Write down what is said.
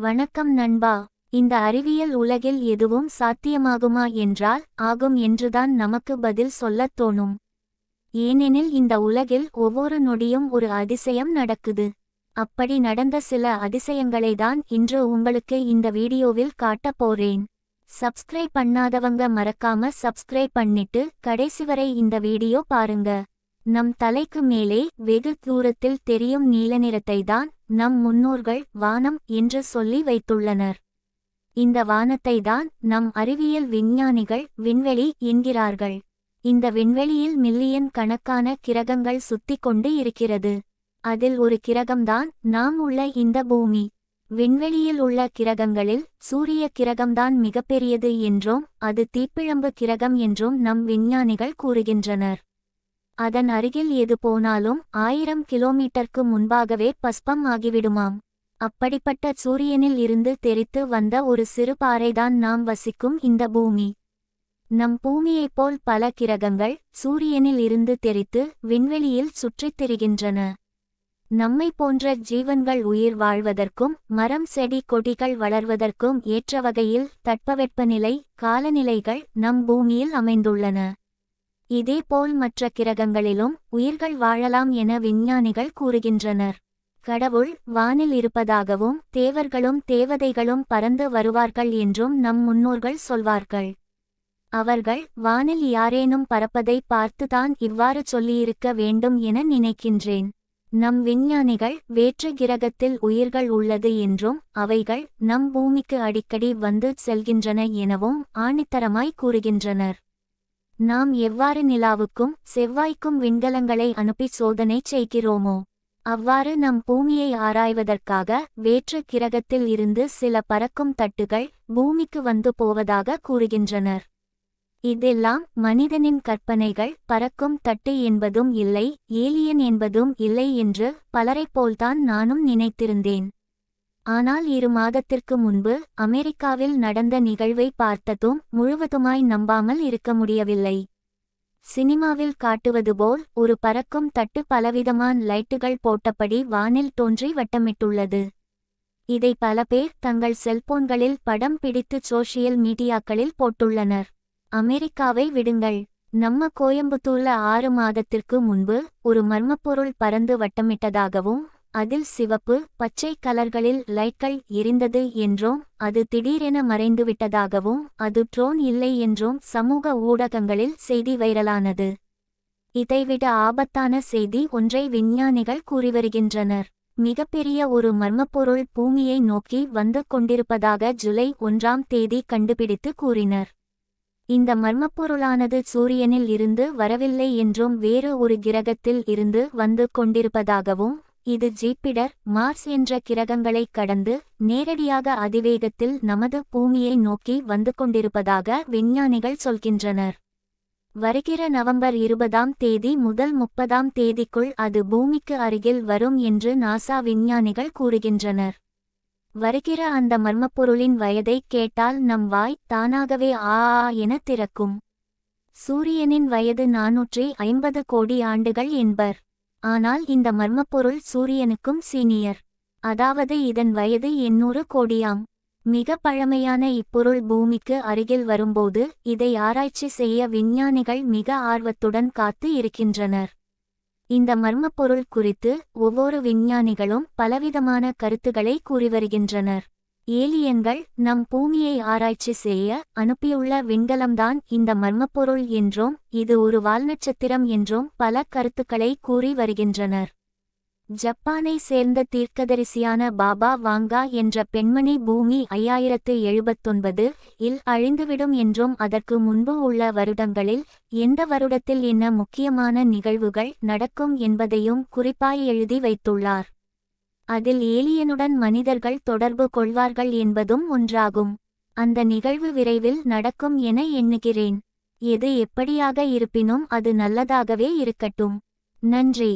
வணக்கம் நண்பா. இந்த அறிவியல் உலகில் எதுவும் சாத்தியமாகுமா என்றால் ஆகும் என்றுதான் நமக்கு பதில் சொல்லத் தோணும். ஏனெனில் இந்த உலகில் ஒவ்வொரு நொடியும் ஒரு அதிசயம் நடக்குது. அப்படி நடந்த சில அதிசயங்களை தான் இன்று உங்களுக்கு இந்த வீடியோவில் காட்டப் போறேன். சப்ஸ்கிரைப் பண்ணாதவங்க மறக்காம சப்ஸ்கிரைப் பண்ணிட்டு கடைசி வரை இந்த வீடியோ பாருங்க. நம் தலைக்கு மேலே வெகு தூரத்தில் தெரியும் நீல நிறத்தை தான் நம் முன்னோர்கள் வானம் என்று சொல்லி வைத்துள்ளனர். இந்த வானத்தை தான் நம் அறிவியல் விஞ்ஞானிகள் விண்வெளி என்கிறார்கள். இந்த விண்வெளியில் மில்லியன் கணக்கான கிரகங்கள் சுத்திக் கொண்டு இருக்கிறது. அதில் ஒரு கிரகம்தான் நாம் உள்ள இந்த பூமி. விண்வெளியில் உள்ள கிரகங்களில் சூரிய கிரகம்தான் மிகப்பெரியது என்றும் அது தீப்பிழம்பு கிரகம் என்றும் நம் விஞ்ஞானிகள் கூறுகின்றனர். அதன் அருகில் எது போனாலும் ஆயிரம் கிலோமீட்டருக்கு முன்பாகவே பஸ்பம் ஆகிவிடுமாம். அப்படிப்பட்ட சூரியனில் இருந்து தெரித்து வந்த ஒரு சிறு பாறைதான் நாம் வசிக்கும் இந்த பூமி. நம் பூமியைப் போல் பல கிரகங்கள் சூரியனில் இருந்து தெரித்து விண்வெளியில் சுற்றித் திரிகின்றன. நம்மை போன்ற ஜீவன்கள் உயிர் வாழ்வதற்கும் மரம் செடி கொடிகள் வளர்வதற்கும் ஏற்ற வகையில் தட்பவெப்பநிலை காலநிலைகள் நம் பூமியில் அமைந்துள்ளன. இதேபோல் மற்ற கிரகங்களிலும் உயிர்கள் வாழலாம் என விஞ்ஞானிகள் கூறுகின்றனர். கடவுள் வானில் இருப்பதாகவும் தேவர்களும் தேவதைகளும் பறந்து வருவார்கள் என்றும் நம் முன்னோர்கள் சொல்வார்கள். அவர்கள் வானில் யாரேனும் பறப்பதை பார்த்துதான் இவ்வாறு சொல்லியிருக்க வேண்டும் என நினைக்கின்றேன். நம் விஞ்ஞானிகள் வேற்று கிரகத்தில் உயிர்கள் உள்ளது என்றும் அவைகள் நம் பூமிக்கு அடிக்கடி வந்து செல்கின்றன எனவும் ஆணித்தரமாய் கூறுகின்றனர். நாம் எவ்வாறு நிலாவுக்கும் செவ்வாய்க்கும் விண்கலங்களை அனுப்பி சோதனை செய்கிறோமோ அவ்வாறு நம் பூமியை ஆராய்வதற்காக வேற்று கிரகத்தில் இருந்து சில பறக்கும் தட்டுகள் பூமிக்கு வந்து போவதாக கூறுகின்றனர். இதெல்லாம் மனிதனின் கற்பனைகள் பறக்கும் தட்டு என்பதும் இல்லை ஏலியன் என்பதும் இல்லை என்று பலரைப் போல்தான் நானும் நினைத்திருந்தேன். ஆனால் இரு மாதத்திற்கு முன்பு அமெரிக்காவில் நடந்த நிகழ்வை பார்த்ததும் முழுவதுமாய் நம்பாமல் இருக்க முடியவில்லை. சினிமாவில் காட்டுவது போல் ஒரு பறக்கும் தட்டு பலவிதமான லைட்டுகள் போட்டபடி வானில் தோன்றி வட்டமிட்டுள்ளது. இதை பல பேர் தங்கள் செல்போன்களில் படம் பிடித்து சோஷியல் மீடியாக்களில் போட்டுள்ளனர். அமெரிக்காவை விடுங்கள். நம்ம கோயம்புத்தூர்ல ஆறு மாதத்திற்கு முன்பு ஒரு மர்மப்பொருள் பறந்து வட்டமிட்டதாகவும் அதில் சிவப்பு பச்சை கலர்களில் லைட்கள் எரிந்தது என்றும் அது திடீரென மறைந்துவிட்டதாகவும் அது ட்ரோன் இல்லை என்றும் சமூக ஊடகங்களில் செய்தி வைரலானது. இதைவிட ஆபத்தான செய்தி ஒன்றை விஞ்ஞானிகள் கூறி வருகின்றனர். மிகப்பெரிய ஒரு மர்மப்பொருள் பூமியை நோக்கி வந்து கொண்டிருப்பதாக ஜூலை ஒன்றாம் தேதி கண்டுபிடித்து கூறினர். இந்த மர்மப்பொருளானது சூரியனில் இருந்து வரவில்லை என்றும் வேறு ஒரு கிரகத்தில் இருந்து வந்து கொண்டிருப்பதாகவும் இது ஜீப்பிடர் மார்ஸ் என்ற கிரகங்களைக் கடந்து நேரடியாக அதிவேகத்தில் நமது பூமியை நோக்கி வந்து கொண்டிருப்பதாக விஞ்ஞானிகள் சொல்கின்றனர். வருகிற நவம்பர் இருபதாம் தேதி முதல் முப்பதாம் தேதிக்குள் அது பூமிக்கு அருகில் வரும் என்று நாசா விஞ்ஞானிகள் கூறுகின்றனர். வருகிற அந்த மர்மப்பொருளின் வயதை கேட்டால் நம் வாய் தானாகவே ஆ ஆ என திறக்கும். சூரியனின் வயது நாநூற்றி ஐம்பது கோடி ஆண்டுகள் என்பர். ஆனால் இந்த மர்மப்பொருள் சூரியனுக்கும் சீனியர். அதாவது இதன் வயது எண்ணூறு கோடியாம். மிக பழமையான இப்பொருள் பூமிக்கு அருகில் வரும்போது இதை ஆராய்ச்சி செய்ய விஞ்ஞானிகள் மிக ஆர்வத்துடன் காத்து இருக்கின்றனர். இந்த மர்மப்பொருள் குறித்து ஒவ்வொரு விஞ்ஞானிகளும் பலவிதமான கருத்துக்களை கூறி வருகின்றனர் ஏலியன்கள் நம் பூமியை ஆராய்ச்சி செய்ய அனுப்பியுள்ள விண்கலம்தான் இந்த மர்மப்பொருள் என்றும் இது ஒரு வால்நட்சத்திரம் என்றும் பல கருத்துக்களை கூறி வருகின்றனர். ஜப்பானை சேர்ந்த தீர்க்கதரிசியான பாபா வாங்கா என்ற பெண்மணி பூமி ஐயாயிரத்து எழுபத்தொன்பது இல் அழிந்துவிடும் என்றும் அதற்கு முன்பு உள்ள வருடங்களில் எந்த வருடத்தில் என்ன முக்கியமான நிகழ்வுகள் நடக்கும் என்பதையும் குறிப்பாய் எழுதி வைத்துள்ளார். அதில் ஏலியனுடன் மனிதர்கள் தொடர்பு கொள்வார்கள் என்பதும் ஒன்றாகும். அந்த நிகழ்வு விரைவில் நடக்கும் என எண்ணுகிறேன். எது எப்படியாக இருப்பினும் அது நல்லதாகவே இருக்கட்டும். நன்றி.